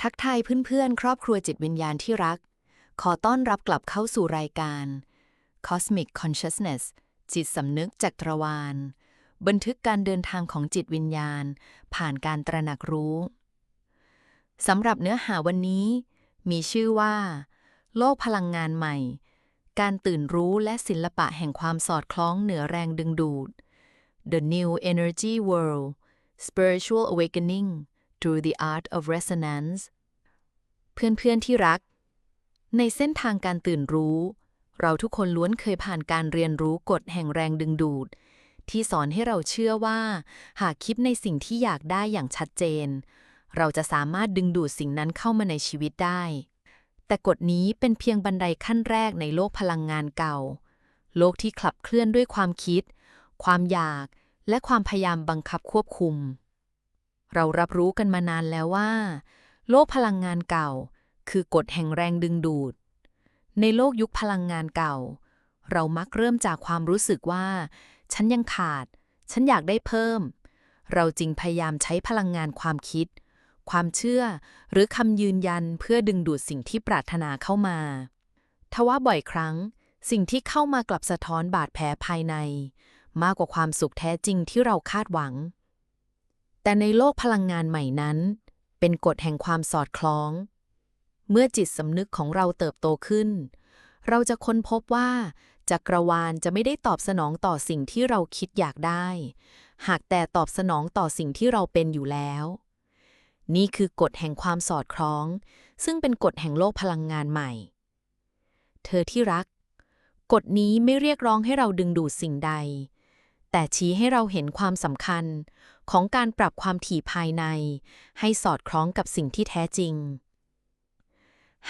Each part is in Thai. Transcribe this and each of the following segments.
ทักทายเพื่อนๆ ครอบครัวจิตวิญญาณที่รัก ขอต้อนรับกลับเข้าสู่รายการ Cosmic Consciousness จิตสำนึกจักรวาล บันทึกการเดินทางของจิตวิญญาณ ผ่านการตระหนักรู้สำหรับเนื้อหาวันนี้ มีชื่อว่า โลกพลังงานใหม่ การตื่นรู้และศิลปะแห่งความสอดคล้องเหนือแรงดึงดูด The New Energy World Spiritual Awakening through the Art of Resonance เพื่อนๆที่รัก ในเส้นทางการตื่นรู้ เราทุกคนล้วนเคยผ่านการเรียนรู้กฎแห่งแรงดึงดูด ที่สอนให้เราเชื่อว่า หากคิดในสิ่งที่อยากได้อย่างชัดเจน เราจะสามารถดึงดูดสิ่งนั้นเข้ามาในชีวิตได้ แต่กฎนี้เป็นเพียงบันไดขั้นแรกในโลกพลังงานเก่า โลกที่ขับเคลื่อนด้วยความคิด ความอยากและความพยายามบังคับควบคุม เรารับรู้กันมานานแล้วว่า โลกพลังงานเก่า คือกฎแห่งแรงดึงดูด ในโลกยุคพลังงานเก่า เรามักเริ่มจากความรู้สึกว่า ฉันยังขาด ฉันอยากได้เพิ่ม เราจึงพยายามใช้พลังงานความคิด ความเชื่อ หรือคำยืนยันเพื่อดึงดูดสิ่งที่ปรารถนาเข้ามาทว่าบ่อยครั้ง สิ่งที่เข้ามากลับสะท้อนบาดแผลภายใน มากกว่าความสุขแท้จริงที่เราคาดหวัง แต่ในโลกพลังงานใหม่นั้น เป็นกฎแห่งความสอดคล้อง เมื่อจิตสำนึกของเราเติบโตขึ้น เราจะค้นพบว่าจักรวาลจะไม่ได้ตอบสนองต่อสิ่งที่เราคิดอยากได้ หากแต่ตอบสนองต่อสิ่งที่เราเป็นอยู่แล้ว นี่คือกฎแห่งความสอดคล้อง ซึ่งเป็นกฎแห่งโลกพลังงานใหม่ เธอที่รัก กฎนี้ไม่เรียกร้องให้เราดึงดูดสิ่งใด แต่ชี้ให้เราเห็นความสำคัญของการปรับความถี่ภายใน ให้สอดคล้องกับสิ่งที่แท้จริง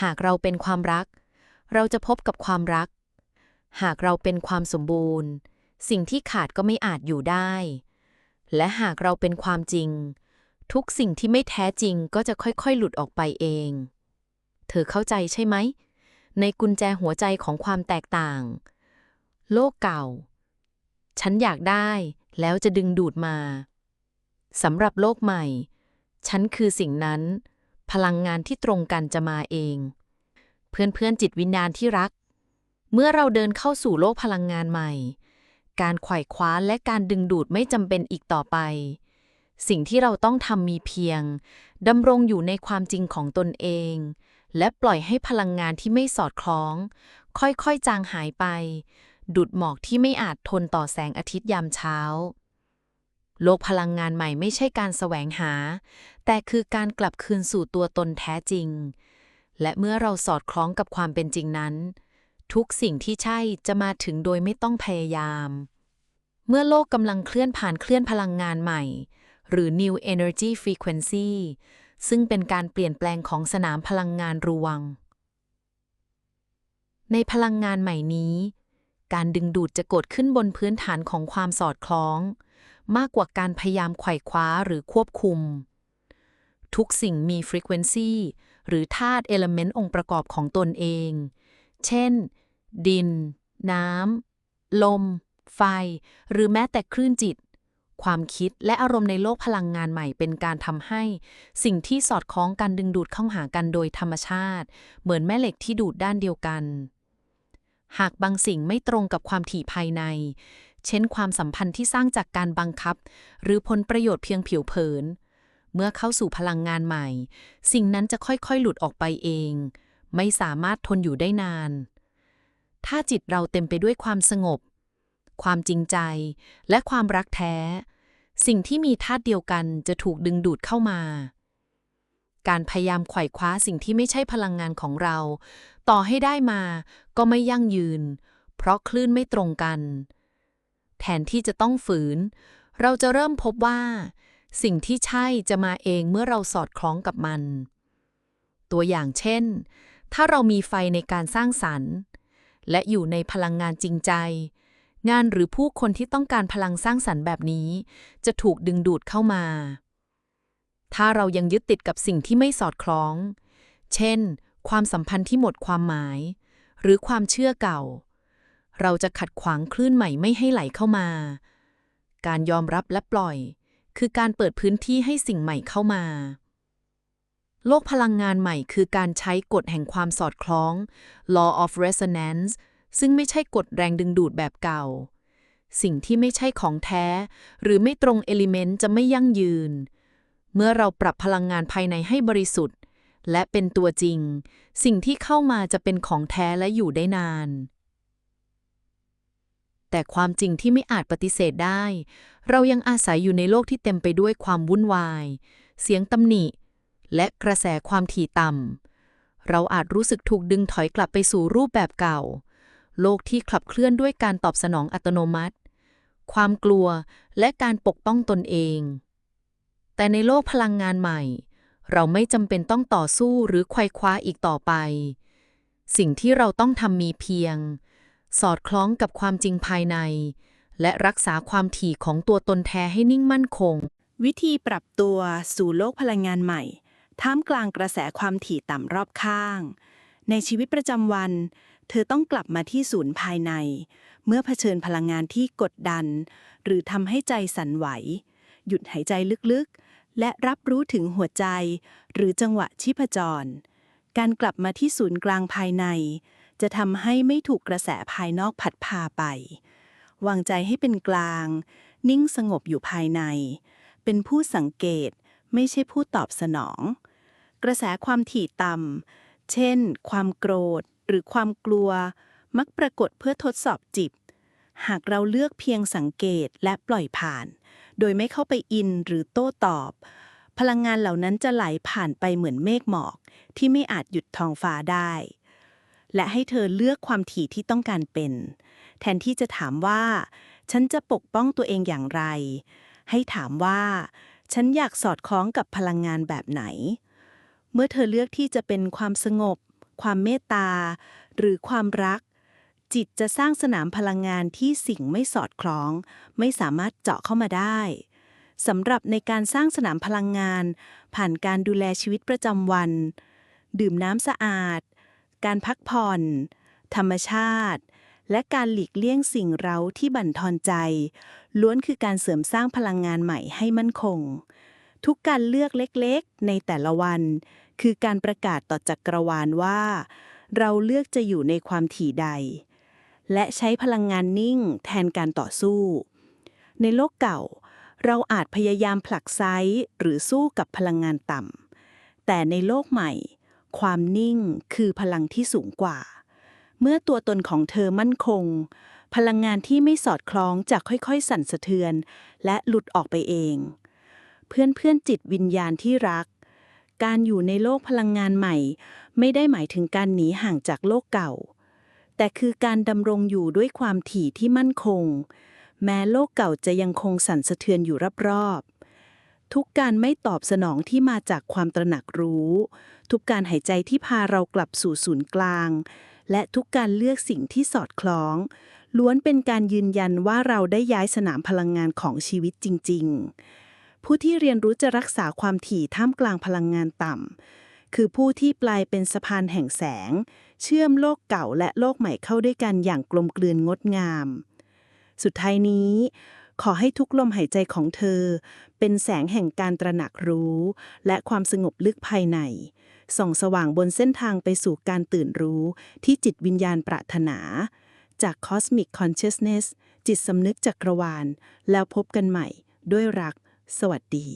หากเราเป็นความรัก เราจะพบกับความรัก หากเราเป็นความสมบูรณ์ สิ่งที่ขาดก็ไม่อาจอยู่ได้ และหากเราเป็นความจริง ทุกสิ่งที่ไม่แท้จริงก็จะค่อยๆ หลุดออกไปเอง เธอเข้าใจใช่ไหม ในกุญแจหัวใจของความแตกต่าง โลกเก่า ฉันอยากได้ แล้วจะดึงดูดมาสำหรับโลกใหม่ ฉันคือสิ่งนั้น พลังงานที่ตรงกันจะมาเอง เพื่อนๆจิตวิญญาณที่รัก เมื่อเราเดินเข้าสู่โลกพลังงานใหม่ การไขว่คว้าและการดึงดูดไม่จำเป็นอีกต่อไป สิ่งที่เราต้องทำมีเพียงดำรงอยู่ในความจริงของตนเอง และปล่อยให้พลังงานที่ไม่สอดคล้อง ค่อยๆจางหายไป ดุดหมอกที่ไม่อาจทนต่อแสงอาทิตย์ยามเช้า โลกพลังงานใหม่ไม่ใช่การแสวงหา แต่คือการกลับคืนสู่ตัวตนแท้จริง และเมื่อเราสอดคล้องกับความเป็นจริงนั้น ทุกสิ่งที่ใช่จะมาถึงโดยไม่ต้องพยายาม เมื่อโลกกำลังเคลื่อนผ่านเคลื่อนพลังงานใหม่ หรือ New Energy Frequency ซึ่งเป็นการเปลี่ยนแปลงของสนามพลังงานรวง ในพลังงานใหม่นี้ การดึงดูดจะเกิดขึ้นบนพื้นฐานของความสอดคล้อง มากกว่าการพยายามไขว่คว้าหรือควบคุม ทุกสิ่งมี frequency หรือธาตุ element องค์ประกอบของตนเอง เช่น ดิน น้ำ ลม ไฟ หรือแม้แต่คลื่นจิต ความคิดและอารมณ์ในโลกพลังงานใหม่เป็นการทำให้ สิ่งที่สอดคล้องกันดึงดูดเข้าหากันโดยธรรมชาติ เหมือนแม่เหล็กที่ดูดด้านเดียวกัน หากบางสิ่งไม่ตรงกับความถี่ภายใน เช่นความสัมพันธ์ที่สร้างจากการบังคับ หรือผลประโยชน์เพียงผิวเผิน เมื่อเข้าสู่พลังงานใหม่ สิ่งนั้นจะค่อยๆหลุดออกไปเอง ไม่สามารถทนอยู่ได้นาน ถ้าจิตเราเต็มไปด้วยความสงบ ความจริงใจ และความรักแท้ สิ่งที่มีธาตุเดียวกันจะถูกดึงดูดเข้ามา การพยายามไขว่คว้าสิ่งที่ไม่ใช่พลังงานของเรา ต่อให้ได้มาก็ไม่ยั่งยืน เพราะคลื่นไม่ตรงกัน แทนที่จะต้องฝืน เราจะเริ่มพบว่า สิ่งที่ใช่จะมาเองเมื่อเราสอดคล้องกับมัน ตัวอย่างเช่น ถ้าเรามีไฟในการสร้างสรรค์ และอยู่ในพลังงานจริงใจ งานหรือผู้คนที่ต้องการพลังสร้างสรรค์แบบนี้ จะถูกดึงดูดเข้ามา ถ้าเรายังยึดติดกับสิ่งที่ไม่สอดคล้อง เช่น ความสัมพันธ์ที่หมดความหมาย หรือความเชื่อเก่า เราจะขัดขวางคลื่นใหม่ไม่ให้ไหลเข้ามา การยอมรับและปล่อย คือการเปิดพื้นที่ให้สิ่งใหม่เข้ามา โลกพลังงานใหม่คือการใช้กฎแห่งความสอดคล้อง law of resonance ซึ่งไม่ใช่กฎแรงดึงดูดแบบเก่า สิ่งที่ไม่ใช่ของแท้ หรือไม่ตรงเอลิเมนต์จะไม่ยั่งยืน เมื่อเราปรับพลังงานภายในให้บริสุทธิ์ และเป็นตัวจริง สิ่งที่เข้ามาจะเป็นของแท้และอยู่ได้นาน แต่ความจริงที่ไม่อาจปฏิเสธได้ เรายังอาศัยอยู่ในโลกที่เต็มไปด้วยความวุ่นวาย เสียงตำหนิ และกระแสความถี่ต่ำ เราอาจรู้สึกถูกดึงถอยกลับไปสู่รูปแบบเก่า โลกที่ขับเคลื่อนด้วยการตอบสนองอัตโนมัติ ความกลัวและการปกป้องตนเอง แต่ในโลกพลังงานใหม่ เราไม่จำเป็นต้องต่อสู้หรือไขว่คว้าอีกต่อไป สิ่งที่เราต้องทำมีเพียง สอดคล้องกับความจริงภายใน และรักษาความถี่ของตัวตนแท้ให้นิ่งมั่นคง วิธีปรับตัวสู่โลกพลังงานใหม่ ท่ามกลางกระแสความถี่ต่ำรอบข้าง ในชีวิตประจำวัน เธอต้องกลับมาที่ศูนย์ภายใน เมื่อเผชิญพลังงานที่กดดัน หรือทำให้ใจสั่นไหว หยุดหายใจลึกๆ และรับรู้ถึงหัวใจ หรือจังหวะชีพจร การกลับมาที่ศูนย์กลางภายใน จะทำให้ไม่ถูกกระแสภายนอกผัดพาไป วางใจให้เป็นกลาง นิ่งสงบอยู่ภายใน เป็นผู้สังเกตไม่ใช่ผู้ตอบสนอง กระแสความถี่ต่ำเช่น ความโกรธหรือความกลัว มักปรากฏเพื่อทดสอบจิต หากเราเลือกเพียงสังเกตและปล่อยผ่าน โดยไม่เข้าไปอินหรือโต้ตอบ พลังงานเหล่านั้นจะไหลผ่านไปเหมือนเมฆหมอก ที่ไม่อาจหยุดท้องฟ้าได้ และให้เธอเลือกความถี่ที่ต้องการเป็น แทนที่จะถามว่า ฉันจะปกป้องตัวเองอย่างไร ให้ถามว่า ฉันอยากสอดคล้องกับพลังงานแบบไหน เมื่อเธอเลือกที่จะเป็นความสงบ ความเมตตา หรือความรัก จิตจะสร้างสนามพลังงานที่สิ่งไม่สอดคล้อง ไม่สามารถเจาะเข้ามาได้สำหรับในการสร้างสนามพลังงาน ผ่านการดูแลชีวิตประจำวัน ดื่มน้ำสะอาด การพักผ่อน ธรรมชาติ และการหลีกเลี่ยงสิ่งเร้าที่บั่นทอนใจ ล้วนคือการเสริมสร้างพลังงานใหม่ให้มั่นคง ทุกการเลือกเล็กๆ ในแต่ละวัน คือการประกาศต่อจักรวาลว่า เราเลือกจะอยู่ในความถี่ใด และใช้พลังงานนิ่งแทนการต่อสู้ ในโลกเก่า เราอาจพยายามผลักไซหรือสู้กับพลังงานต่ำ แต่ในโลกใหม่ ความนิ่งคือพลังที่สูงกว่า เมื่อตัวตนของเธอมั่นคง พลังงานที่ไม่สอดคล้องจะค่อยๆ สั่นสะเทือน และหลุดออกไปเอง เพื่อนเพื่อนๆจิตวิญญาณที่รักการอยู่ในโลกพลังงานใหม่ ไม่ได้หมายถึงการหนีห่างจากโลกเก่า แต่คือการดำรงอยู่ด้วยความถี่ที่มั่นคง แม้โลกเก่าจะยังคงสั่นสะเทือนอยู่รอบๆทุกการไม่ตอบสนองที่มาจากความตระหนักรู้ ทุกการหายใจที่พาเรากลับสู่ศูนย์กลาง และทุกการเลือกสิ่งที่สอดคล้อง ล้วนเป็นการยืนยันว่าเราได้ย้ายสนามพลังงานของชีวิตจริง ๆ ผู้ที่เรียนรู้จะรักษาความถี่ท่ามกลางพลังงานต่ำคือผู้ที่ปลายเป็นสะพานแห่งแสง เชื่อมโลกเก่าและโลกใหม่เข้าด้วยกันอย่างกลมกลืนงดงาม สุดท้ายนี้ ขอให้ทุกลมหายใจของเธอ เป็นแสงแห่งการตระหนักรู้ และความสงบลึกภายใน ส่องสว่างบนเส้นทางไปสู่การตื่นรู้ที่จิตวิญญาณปรารถนา จาก Cosmic Consciousness จิตสำนึกจักรวาล แล้วพบกันใหม่ด้วยรัก สวัสดี